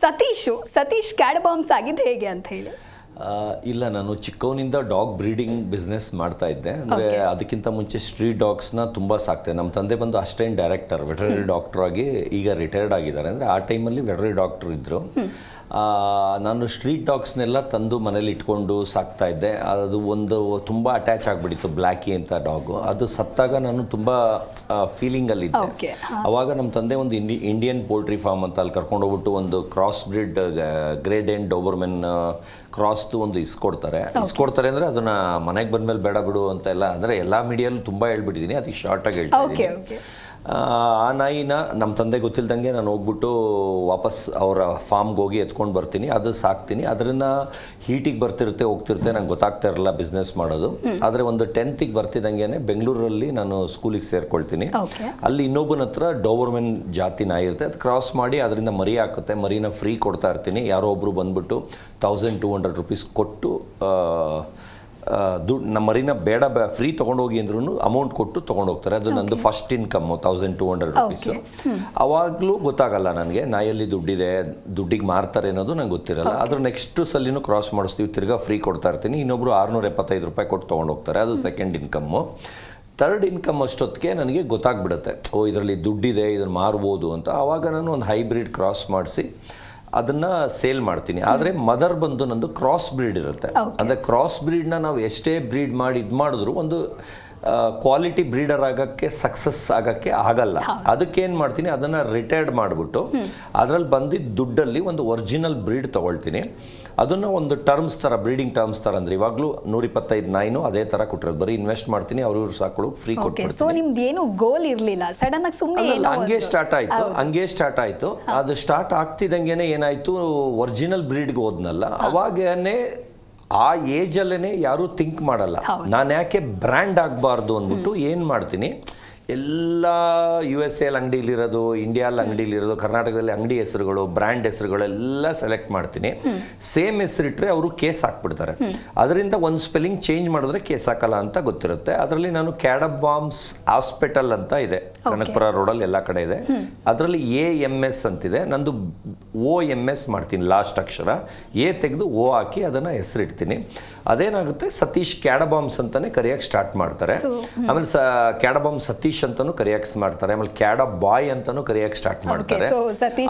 Satish Satish CAD bombs ಆಗಿದ್ದು ಹೇಗೆ ಅಂತ ಹೇಳಿ? ಇಲ್ಲ ನಾನು ಚಿಕ್ಕವನಿಂದ ಡಾಗ್ ಬ್ರೀಡಿಂಗ್ ಬಿಸ್ನೆಸ್ ಮಾಡ್ತಾ ಇದ್ದೆ. ಅಂದರೆ ಅದಕ್ಕಿಂತ ಮುಂಚೆ ಸ್ಟ್ರೀಟ್ ಡಾಗ್ಸ್ನ ತುಂಬ ಸಾಕ್ತೆ. ನಮ್ಮ ತಂದೆ ಬಂದು ಅಷ್ಟೇನು ಡೈರೆಕ್ಟರ್ ವೆಟರ್ನರಿ ಡಾಕ್ಟರ್ ಆಗಿ ಈಗ ರಿಟೈರ್ಡ್ ಆಗಿದ್ದಾರೆ. ಅಂದರೆ ಆ ಟೈಮಲ್ಲಿ ವೆಟರ್ನರಿ ಡಾಕ್ಟರ್ ಇದ್ದರು ನಾನು ಸ್ಟ್ರೀಟ್ ಡಾಗ್ಸ್ನೆಲ್ಲ ತಂದು ಮನೇಲಿ ಇಟ್ಕೊಂಡು ಸಾಕ್ತಾ ಇದ್ದೆ. ಅದು ಒಂದು ತುಂಬ ಅಟ್ಯಾಚ್ ಆಗಿಬಿಟ್ಟಿತ್ತು ಬ್ಲ್ಯಾಕಿ ಅಂತ ಡಾಗು ಅದು ಸತ್ತಾಗ ನಾನು ತುಂಬ ಫೀಲಿಂಗಲ್ಲಿದ್ದೆ ಅವಾಗ ನಮ್ಮ ತಂದೆ ಒಂದು ಇಂಡಿ ಇಂಡಿಯನ್ ಪೋಲ್ಟ್ರಿ ಫಾರ್ಮ್ ಅಂತ ಅಲ್ಲಿ ಕರ್ಕೊಂಡು ಹೋಗ್ಬಿಟ್ಟು ಒಂದು cross breed grade and Doberman ಕ್ರಾಸ್ದು ಒಂದು ಇಸ್ಕೊಡ್ತಾರೆ. ಇಸ್ಕೊಡ್ತಾರೆ ಅಂದರೆ ಅದನ್ನು ಮನೆಗೆ ಬಂದ್ಮೇಲೆ ಬೇಡ ಬಿಡು ಅಂತ ಎಲ್ಲ ಅಂದರೆ ಎಲ್ಲ ಮೀಡಿಯಲ್ಲೂ ತುಂಬ ಹೇಳ್ಬಿಟ್ಟಿದ್ದೀನಿ ಅದಕ್ಕೆ ಶಾರ್ಟಾಗಿ ಹೇಳ್ತೀನಿ ಆ ನಾಯಿನ ನಮ್ಮ ತಂದೆ ಗೊತ್ತಿಲ್ದಂಗೆ ನಾನು ಹೋಗ್ಬಿಟ್ಟು ವಾಪಸ್ ಅವರ ಫಾರ್ಮ್ಗೆ ಹೋಗಿ ಎತ್ಕೊಂಡು ಬರ್ತೀನಿ. ಅದು ಸಾಕ್ತೀನಿ. ಅದರಿಂದ ಹೀಟಿಗೆ ಬರ್ತಿರುತ್ತೆ ಹೋಗ್ತಿರುತ್ತೆ. ನಂಗೆ ಗೊತ್ತಾಗ್ತಾ ಇರಲ್ಲ ಬಿಸ್ನೆಸ್ ಮಾಡೋದು. ಆದರೆ ಒಂದು ಟೆಂತಿಗೆ ಬರ್ತಿದ್ದಂಗೆ ಬೆಂಗಳೂರಲ್ಲಿ ನಾನು ಸ್ಕೂಲಿಗೆ ಸೇರ್ಕೊಳ್ತೀನಿ. ಅಲ್ಲಿ ಇನ್ನೊಬ್ಬನ ಹತ್ರ ಡೋವರ್ಮೆನ್ ಜಾತಿ ನಾಯಿ ಇರುತ್ತೆ. ಅದು ಕ್ರಾಸ್ ಮಾಡಿ ಅದರಿಂದ ಮರಿ ಹಾಕುತ್ತೆ. ಮರಿನ ಫ್ರೀ ಕೊಡ್ತಾ ಇರ್ತೀನಿ. ಯಾರೋ ಒಬ್ಬರು ಬಂದ್ಬಿಟ್ಟು ತೌಸಂಡ್ ಟೂ ಹಂಡ್ರೆಡ್ ರುಪೀಸ್ ಕೊಟ್ಟು ದುಡ್ಡು ನಮ್ಮ ಮರಿನ ಬೇಡ ಬೇ ಫ್ರೀ ತೊಗೊಂಡೋಗಿ ಅಂದ್ರೂ ಅಮೌಂಟ್ ಕೊಟ್ಟು ತೊಗೊಂಡೋಗ್ತಾರೆ. ಅದು ನಂದು first income thousand two hundred rupees ಅವಾಗಲೂ ಗೊತ್ತಾಗಲ್ಲ ನನಗೆ ನಾಯಲ್ಲಿ ದುಡ್ಡಿದೆ ದುಡ್ಡಿಗೆ ಮಾರ್ತಾರೆ ಅನ್ನೋದು ನಂಗೆ ಗೊತ್ತಿರಲ್ಲ. ಅದ್ರ ನೆಕ್ಸ್ಟ್ ಸಲಿನೂ ಕ್ರಾಸ್ ಮಾಡಿಸ್ತೀವಿ ತಿರ್ಗಾ ಫ್ರೀ ಕೊಡ್ತಾ ಇರ್ತೀನಿ. ಇನ್ನೊಬ್ರು ಆರುನೂರ ಎಪ್ಪತ್ತೈದು ರೂಪಾಯಿ ಕೊಟ್ಟು ತೊಗೊಂಡೋಗ್ತಾರೆ. ಅದು ಸೆಕೆಂಡ್ ಇನ್ಕಮ್ಮು ತರ್ಡ್ ಇನ್ಕಮ್ ಅಷ್ಟೊತ್ತಿಗೆ ನನಗೆ ಗೊತ್ತಾಗ್ಬಿಡುತ್ತೆ. ಓ ಇದರಲ್ಲಿ ದುಡ್ಡಿದೆ ಇದನ್ನು ಮಾರ್ಬೋದು ಅಂತ. ಆವಾಗ ನಾನು ಒಂದು ಹೈಬ್ರಿಡ್ ಕ್ರಾಸ್ ಮಾಡಿಸಿ ಅದನ್ನ ಸೇಲ್ ಮಾಡ್ತೀನಿ. ಆದರೆ ಮದರ್ ಬಂದು ನಂದು ಕ್ರಾಸ್ ಬ್ರೀಡ್ ಇರುತ್ತೆ. ಅಂದರೆ ಕ್ರಾಸ್ ಬ್ರೀಡ್ನ ನಾವು ಎಷ್ಟೇ ಬ್ರೀಡ್ ಮಾಡಿ ಇದು ಮಾಡಿದ್ರು ಒಂದು ಕ್ವಾಲಿಟಿ ಬ್ರೀಡರ್ ಆಗಕ್ಕೆ ಸಕ್ಸಸ್ ಆಗಕ್ಕೆ ಆಗಲ್ಲ. ಅದಕ್ಕೆ ಏನು ಮಾಡ್ತೀನಿ? ಅದನ್ನ ರಿಟೈರ್ಡ್ ಮಾಡಿಬಿಟ್ಟು ಅದರಲ್ಲಿ ಬಂದಿದ್ದ ದುಡ್ಡಲ್ಲಿ ಒಂದು ಒರಿಜಿನಲ್ ಬ್ರೀಡ್ ತಗೊಳ್ತೀನಿ. ಅದನ್ನ ಒಂದು ಟರ್ಮ್ಸ್ ಥರ ಬ್ರೀಡಿಂಗ್ ಟರ್ಮ್ಸ್ ಥರ ಅಂದ್ರೆ ಇವಾಗಲೂ ನೂರಿಪ್ಪತ್ತೈದು ನಾಯಿನೂ ಅದೇ ಥರ ಕೊಟ್ಟಿರೋದು. ಬರೀ ಇನ್ವೆಸ್ಟ್ ಮಾಡ್ತೀನಿ ಅವ್ರ ಇವ್ರು ಸಾಕೊಳ್ಳು ಫ್ರೀ ಕೊಟ್ಟು ಕೊಟ್ಬಿಡ್ತೀನಿ. ಸೊ ನಿಮ್ದು ಏನು ಗೋಲ್ ಇರ್ಲಿಲ್ಲ? ಸಡನ್ ಆಗಿ ಸುಮ್ಮನೆ ಅಲ್ಲ, ಹಂಗೆ ಸ್ಟಾರ್ಟ್ ಆಯ್ತು. ಹಂಗೆ ಸ್ಟಾರ್ಟ್ ಆಯಿತು. ಅದು ಸ್ಟಾರ್ಟ್ ಆಗ್ತಿದ್ದಂಗೆ ಏನಾಯ್ತು? ಒರಿಜಿನಲ್ ಬ್ರೀಡ್ಗೆ ಹೋದ್ನಲ್ಲ. ಅವಾಗನೇ ಆ ಏಜಲ್ಲೇ ಯಾರು ಥಿಂಕ್ ಮಾಡಲ್ಲ. ನಾನು ಯಾಕೆ ಬ್ರ್ಯಾಂಡ್ ಆಗಬಾರ್ದು ಅಂದ್ಬಿಟ್ಟು ಏನು ಮಾಡ್ತೀನಿ? ಎಲ್ಲ ಯು ಎಸ್ ಎಲ್ ಅಂಗಡಿಲಿರೋದು ಇಂಡಿಯಾಲ್ ಅಂಗಡಿಲಿರೋದು ಕರ್ನಾಟಕದಲ್ಲಿ ಅಂಗಡಿ ಹೆಸರುಗಳು ಬ್ರ್ಯಾಂಡ್ ಹೆಸರುಗಳೆಲ್ಲ ಸೆಲೆಕ್ಟ್ ಮಾಡ್ತೀನಿ. ಸೇಮ್ ಹೆಸರಿಟ್ರೆ ಅವರು ಕೇಸ್ ಹಾಕ್ಬಿಡ್ತಾರೆ. ಅದರಿಂದ ಒಂದು ಸ್ಪೆಲ್ಲಿಂಗ್ ಚೇಂಜ್ ಮಾಡಿದ್ರೆ ಕೇಸ್ ಹಾಕಲ್ಲ ಅಂತ ಗೊತ್ತಿರುತ್ತೆ. ಅದರಲ್ಲಿ ನಾನು ಕ್ಯಾಡಬಾಮ್ಸ್ ಹಾಸ್ಪಿಟಲ್ ಅಂತ ಇದೆ. ಕನಕಪುರ ರೋಡಲ್ಲಿ ಎಲ್ಲ ಕಡೆ ಇದೆ. ಅದರಲ್ಲಿ ಎ ಎಂ ಎಸ್ ಅಂತಿದೆ. ನಂದು ಓ ಎಂ ಎಸ್ ಮಾಡ್ತೀನಿ ಲಾಸ್ಟ್ ಅಕ್ಷರ. ಎ ತೆಗೆದು ಓ ಹಾಕಿ ಅದನ್ನು ಹೆಸರಿಡ್ತೀನಿ. ಅದೇನಾಗುತ್ತೆ? ಸತೀಶ್ ಕ್ಯಾಡಬಾಮ್ಸ್ ಅಂತಾನೆ ಕರೆಯಕ್ಕೆ ಸ್ಟಾರ್ಟ್ ಮಾಡ್ತಾರೆ. ಆಮೇಲೆ ಸ ಕ್ಯಾಡಬಾಮ್ ಸತೀಶ್ ಅಂತಾನು ಕರೆಯಕ್ಕೆ ಮಾಡ್ತಾರೆ. ಆಮೇಲೆ ಕ್ಯಾಡ ಬಾಯ್ ಅಂತಾನು ಕರೆಯಕ್ಕೆ ಸ್ಟಾರ್ಟ್ ಮಾಡ್ತಾರೆ.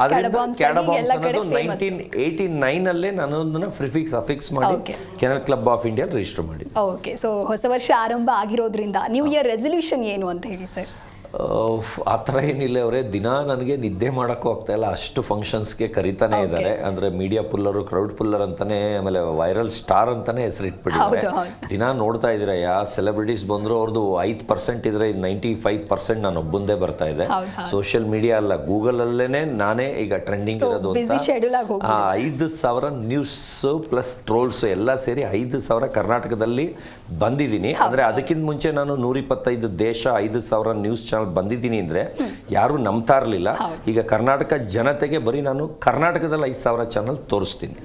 ಕ್ಯಾಡಬಾಮ್ಸ್ ಅನ್ನೋದು. ನೈನ್ಟೀನ್ ಏಯ್ಟಿ ನೈನಲ್ಲೇ ನಾನು ಅದನ್ನ ಫ್ರಿಫಿಕ್ಸ್ ಅಫಿಕ್ಸ್ ಮಾಡಿ. Kennel club of India register ಮಾಡಿ. ಓಕೆ ಸೊ ಹೊಸ ವರ್ಷ ಆರಂಭ ಆಗಿರೋದ್ರಿಂದ ನ್ಯೂ ಇಯರ್ ರೆಸೊಲ್ಯೂಷನ್ ಏನು ಅಂತ ಹೇಳಿ ಸರ್ ಆ ಥರ ಏನಿಲ್ಲ ಅವರೇ. ದಿನ ನನಗೆ ನಿದ್ದೆ ಮಾಡೋಕ್ಕೂ ಆಗ್ತಾ ಇಲ್ಲ. ಅಷ್ಟು ಫಂಕ್ಷನ್ಸ್ಗೆ ಕರಿತಾನೆ ಇದ್ದಾರೆ ಅಂದರೆ ಮೀಡಿಯಾ ಪುಲ್ಲರು ಕ್ರೌಡ್ ಪುಲ್ಲರ್ ಅಂತಾನೆ ಆಮೇಲೆ ವೈರಲ್ ಸ್ಟಾರ್ ಅಂತಾನೆ ಹೆಸರಿಟ್ಬಿಟ್ಟಿದ್ದಾರೆ. ದಿನ ನೋಡ್ತಾ ಇದ್ದೀರಾ ಯಾವ ಸೆಲೆಬ್ರಿಟೀಸ್ ಬಂದರೂ ಅವ್ರದ್ದು ಐದು ಪರ್ಸೆಂಟ್ ಇದ್ರೆ ನೈಂಟಿ ಫೈವ್ ಪರ್ಸೆಂಟ್ ನಾನು ಒಬ್ಬಂದೇ ಬರ್ತಾ ಇದೆ. ಸೋಷಿಯಲ್ ಮೀಡಿಯಾ ಅಲ್ಲ. ಗೂಗಲಲ್ಲೇ ನಾನೇ ಈಗ ಟ್ರೆಂಡಿಂಗ್ ಇರೋದು ಅಂತ. ಆ, ಐದು ಸಾವಿರ ನ್ಯೂಸ್ ಪ್ಲಸ್ ಟ್ರೋಲ್ಸ್ ಎಲ್ಲ ಸೇರಿ ಐದು ಸಾವಿರ ಕರ್ನಾಟಕದಲ್ಲಿ ಬಂದಿದ್ದೀನಿ. ಅಂದರೆ ಅದಕ್ಕಿಂತ ಮುಂಚೆ ನಾನು ನೂರಿಪ್ಪತ್ತೈದು ದೇಶ ಐದು ಸಾವಿರ ನ್ಯೂಸ್ ಚಾನಲ್ ಬಂದಿದ್ದೀನಿ ಅಂದರೆ ಯಾರು ನಂಬ್ತಾ ಇರಲಿಲ್ಲ. ಈಗ ಕರ್ನಾಟಕ ಜನತೆಗೆ ಬರೀ ನಾನು ಕರ್ನಾಟಕದಲ್ಲಿ ಐದು ಸಾವಿರ ಚಾನಲ್ ತೋರಿಸ್ತೀನಿ.